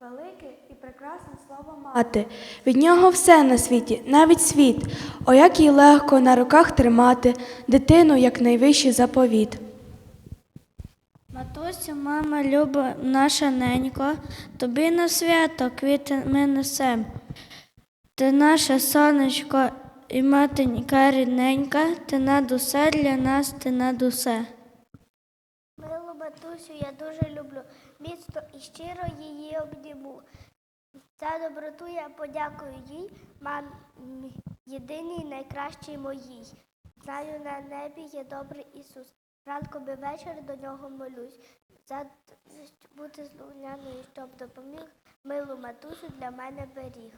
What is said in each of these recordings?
Велике і прекрасне слово мати. Від нього все на світі, навіть світ. О, як їй легко на руках тримати дитину, як найвищий заповіт. Матусю, мама, люба, наша ненько, тобі на свято квіти ми несем. Ти наше сонечко і матенька рідненька, ти над усе для нас, ти над усе. Милу матусю, я дуже люблю. Міцно і щиро її обніму. За доброту я подякую їй, мамі, єдиній найкращій моїй. Знаю, на небі є добрий Ісус. Ранком і вечір до нього молюсь. За бути слухняною, щоб допоміг, милу матусю для мене беріг.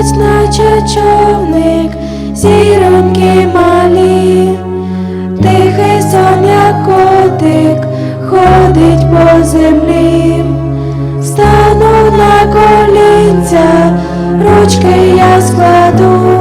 Місяць, наче човник, зіронки малі, тихий сон, як котик, ходить по землі, стану на колінця, ручки я складу,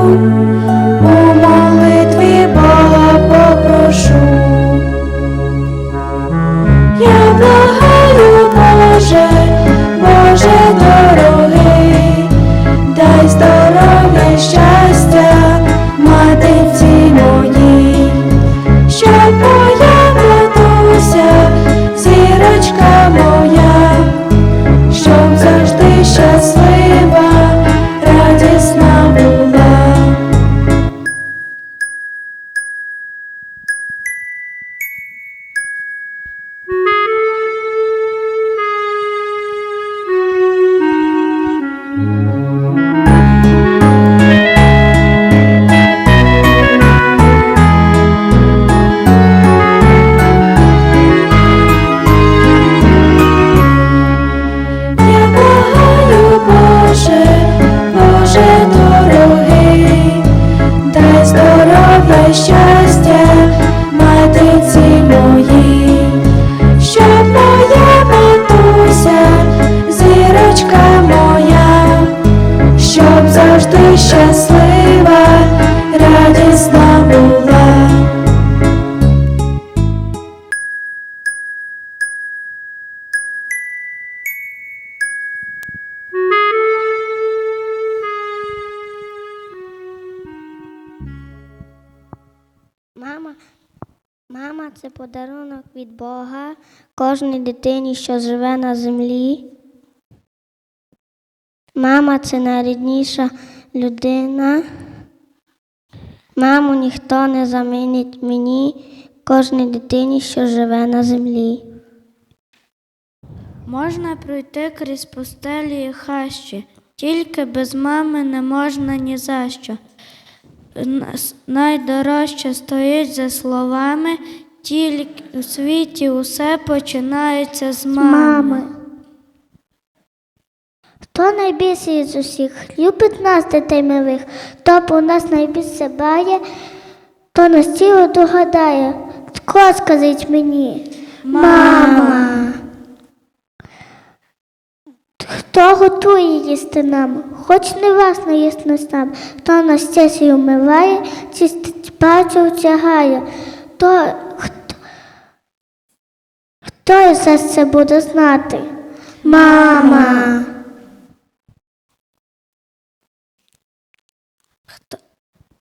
щастя, Подарунок від Бога кожній дитині, що живе на землі. Мама це найрідніша людина. Маму ніхто не замінить мені, кожній дитині, що живе на землі. Можна пройти крізь пустелі і хащі, тільки без мами не можна ні за що. Найдорожче стоїть за словами, тільки у світі усе починається з мами. Хто найбільший з усіх? Любить нас, дітей милих, хто б у нас найбільше бає, то нас тіло догадає. Хто скажіть мені? Мама. Хто готує їсти нам, хоч не вас не їсти сам, хто нас стесію вмиває, чистить пальцю втягає, Хто, хто, хто із нас це буде знати? Мама.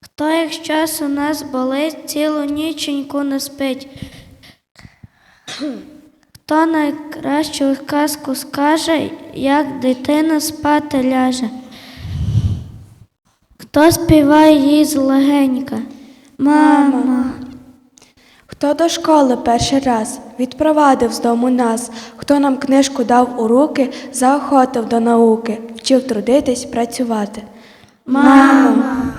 Хто як час у нас болить, цілу ніченьку не спить? Хто найкращу казку скаже, як дитина спати ляже? Хто співає їй злегенька? Мама. Хто до школи перший раз відпровадив з дому нас, хто нам книжку дав у руки, заохотив до науки, вчив трудитись, працювати. Мама.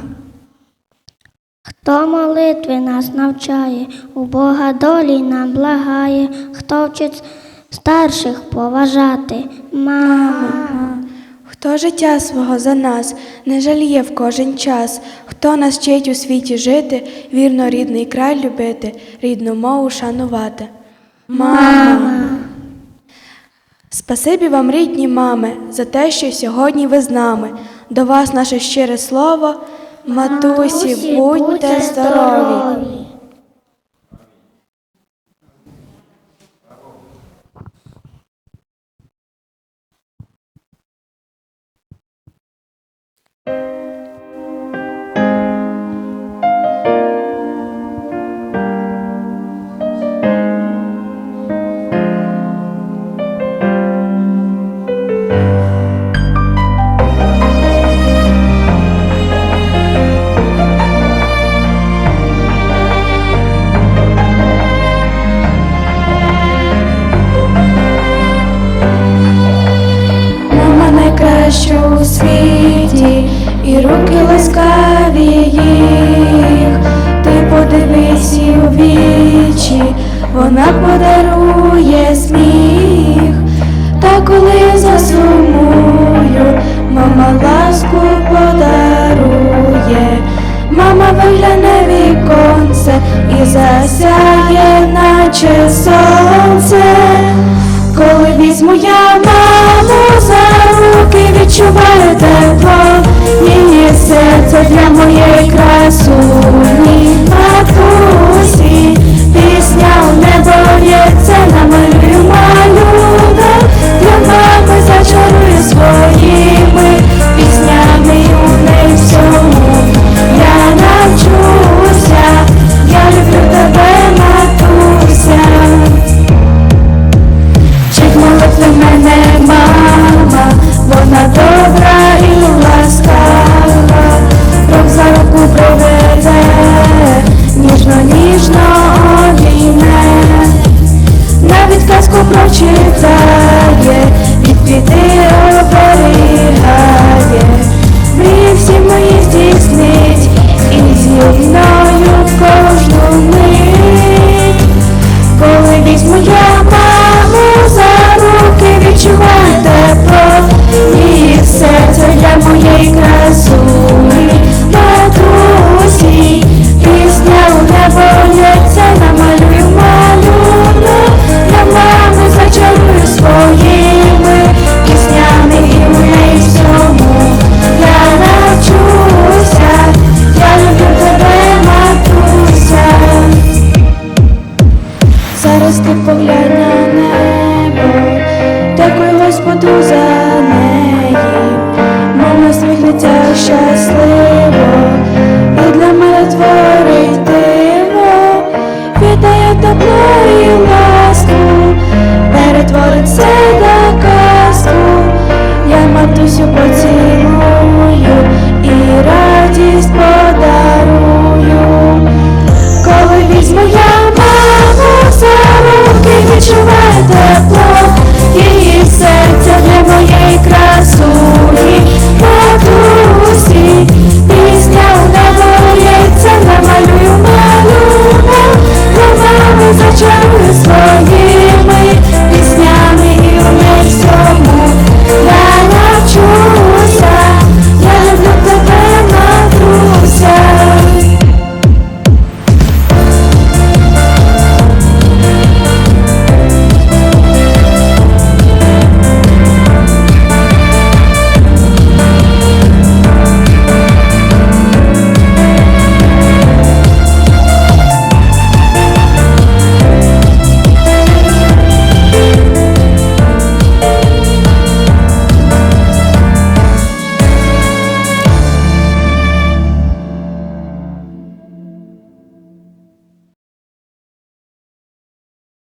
Хто молитви нас навчає, у Бога долі нам благає, хто вчить старших поважати, мама. Хто життя свого за нас не жаліє в кожен час, хто нас вчить у світі жити, вірно рідний край любити, рідну мову шанувати. Мама. Спасибі вам, рідні мами, за те, що сьогодні ви з нами. До вас наше щире слово. Матусі, будьте здорові. Мама вона подарує сміх. Та коли засумую, мама ласку подарує. Мама вигляне віконце і засяє, наче сонце. Коли візьму я маму за руки, відчуваю тепло, її серце для моєї красуні прочитає, від біди оберігає, мрії всі мої здійснить, і зі мною кожну мить. Коли візьму я маму за руки, відчуваю тепло, її серце для моєї красуні,